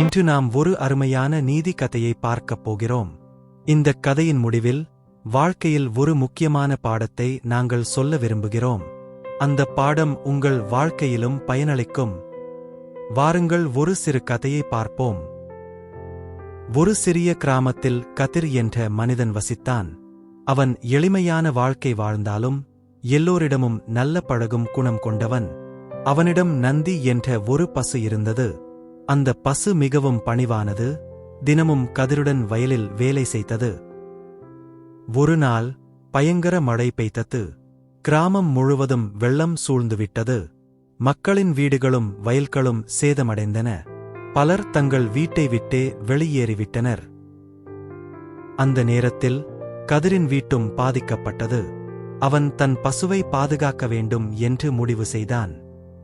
இன்று நாம் ஒரு அருமையான நீதி கதையை பார்க்கப் போகிறோம். இந்த கதையின் முடிவில் வாழ்க்கையில் ஒரு முக்கியமான பாடத்தை நாங்கள் சொல்ல விரும்புகிறோம். அந்த பாடம் உங்கள் வாழ்க்கையிலும் பயனளிக்கும். வாருங்கள் ஒரு சிறு கதையை பார்ப்போம். ஒரு சிறிய கிராமத்தில் கதிர் என்ற மனிதன் வசித்தான். அவன் எளிமையான வாழ்க்கை வாழ்ந்தாலும் எல்லோரிடமும் நல்ல பழகும் குணம் கொண்டவன். அவனிடம் நந்தி என்ற ஒரு பசு இருந்தது. அந்த பசு மிகவும் பணிவானது தினமும் கதிருடன் வயலில் வேலை செய்தது. ஒரு நாள் பயங்கர மழை பெய்தது. கிராமம் முழுவதும் வெள்ளம் சூழ்ந்துவிட்டது. மக்களின் வீடுகளும் வயல்களும் சேதமடைந்தன. பலர் தங்கள் வீட்டை விட்டே வெளியேறிவிட்டனர். அந்த நேரத்தில் கதிரின் வீட்டும் பாதிக்கப்பட்டது. அவன் தன் பசுவை பாதுகாக்க வேண்டும் என்று முடிவு செய்தான்.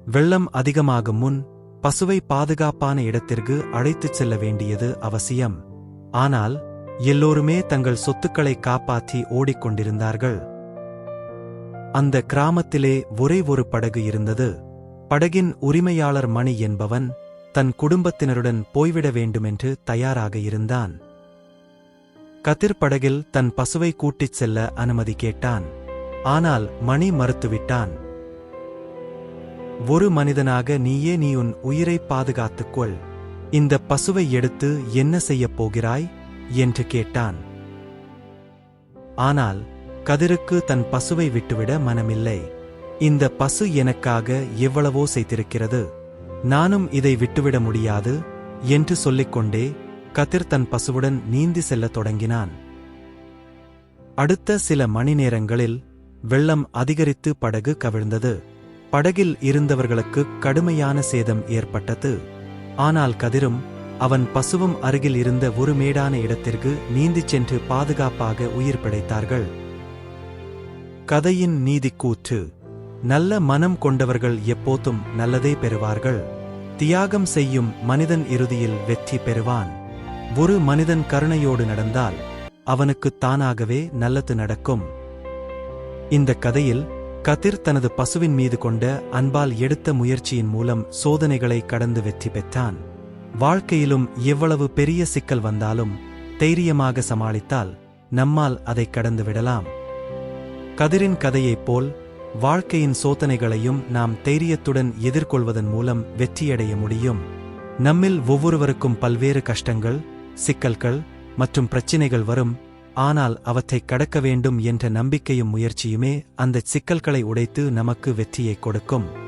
வெள்ளம் அதிகமாகும் முன் பசுவை பாதுகாப்பான இடத்திற்கு அழைத்துச் செல்ல வேண்டியது அவசியம். ஆனால் எல்லோருமே தங்கள் சொத்துக்களை காப்பாற்றி ஓடிக்கொண்டிருந்தார்கள். அந்த கிராமத்திலே ஒரே ஒரு படகு இருந்தது. படகின் உரிமையாளர் மணி என்பவன் தன் குடும்பத்தினருடன் போய்விட வேண்டுமென்று தயாராக இருந்தான். கதிர் படகில் தன் பசுவை கூட்டிச் செல்ல அனுமதி கேட்டான். ஆனால் மணி மறுத்துவிட்டான். ஒரு மனிதனாக நீயே நீ உன் உயிரை பாதுகாத்துக்கொள். இந்த பசுவை எடுத்து என்ன செய்யப் போகிறாய்? என்று கேட்டான். ஆனால் கதிருக்கு தன் பசுவை விட்டுவிட மனமில்லை. இந்த பசு எனக்காக எவ்வளவோ செய்திருக்கிறது. நானும் இதை விட்டுவிட முடியாது என்று சொல்லிக்கொண்டே கதிர் தன் பசுவுடன் நீந்தி செல்லத் தொடங்கினான். அடுத்த சில மணி நேரங்களில் வெள்ளம் அதிகரித்து படகு கவிழ்ந்தது. படகில் இருந்தவர்களுக்கு கடுமையான சேதம் ஏற்பட்டது. ஆனால் கதிரும் அவன் பசுவும் அருகில் இருந்த ஒரு மேடான இடத்திற்கு நீந்திச் சென்று பாதுகாப்பாக உயிர் பிழைத்தார்கள். கதையின் நீதிக்கூற்று. நல்ல மனம் கொண்டவர்கள் எப்போதும் நல்லதே பெறுவார்கள். தியாகம் செய்யும் மனிதன் இறுதியில் வெற்றி பெறுவான். ஒரு மனிதன் கருணையோடு நடந்தால் அவனுக்கு தானாகவே நல்லது நடக்கும். இந்த கதையில் கதிர் தனது பசுவின் மீது கொண்ட அன்பால் எடுத்த முயற்சியின் மூலம் சோதனைகளை கடந்து வெற்றி பெற்றான். வாழ்க்கையிலும் எவ்வளவு பெரிய சிக்கல் வந்தாலும் தைரியமாக சமாளித்தால் நம்மால் அதை கடந்து விடலாம். கதிரின் கதையைப் போல் வாழ்க்கையின் சோதனைகளையும் நாம் தைரியத்துடன் எதிர்கொள்வதன் மூலம் வெற்றியடைய முடியும். நம்மில் ஒவ்வொருவருக்கும் பல்வேறு கஷ்டங்கள் சிக்கல்கள் மற்றும் பிரச்சினைகள் வரும். ஆனால் அவற்றை கடக்க வேண்டும் என்ற நம்பிக்கையும் முயற்சியுமே அந்த சிக்கல்களை உடைத்து நமக்கு வெற்றியை கொடுக்கும்.